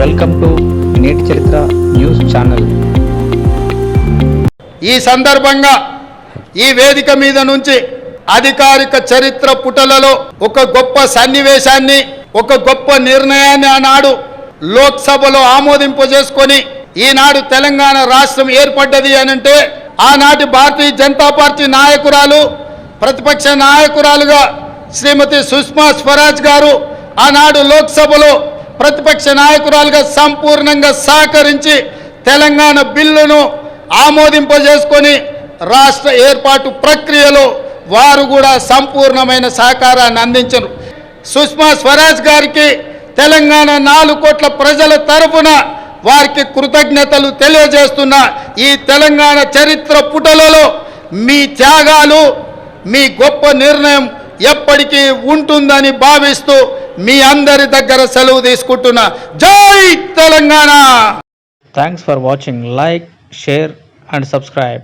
Welcome to నేటి చరిత్ర news channel. ఈ సందర్భంగా ఈ వేదిక మీద నుంచి అధికారిక చరిత్ర పుటలలో ఒక గొప్ప సన్నివేశాన్ని ఒక గొప్ప నిర్ణయాన్ని ఆనాడు లోక్సభలో ఆమోదింపజేసుకొని ఈనాడు తెలంగాణ రాష్ట్రం ఏర్పడ్డది అని అంటే ఆనాటి భారతీయ జనతా పార్టీ నాయకురాలు ప్రతిపక్ష నాయకురాలుగా శ్రీమతి సుష్మా స్వరాజ్ గారు ఆనాడు లోక్సభలో ప్రతిపక్ష నాయకురాలుగా సంపూర్ణంగా సహకరించి తెలంగాణ బిల్లును ఆమోదింపజేసుకొని రాష్ట్ర ఏర్పాటు ప్రక్రియలో వారు కూడా సంపూర్ణమైన సహకారాన్ని అందించరు. సుష్మా స్వరాజ్ గారికి తెలంగాణ నాలుగు కోట్ల ప్రజల తరఫున వారికి కృతజ్ఞతలు తెలియజేస్తున్న ఈ తెలంగాణ చరిత్ర పుటలలో మీ త్యాగాలు మీ గొప్ప నిర్ణయం ఎప్పటికీ ఉంటుందని భావిస్తూ మీ అందరి దగ్గర సెలవు తీసుకుంటున్నా జై Telangana. Thanks for watching like share and subscribe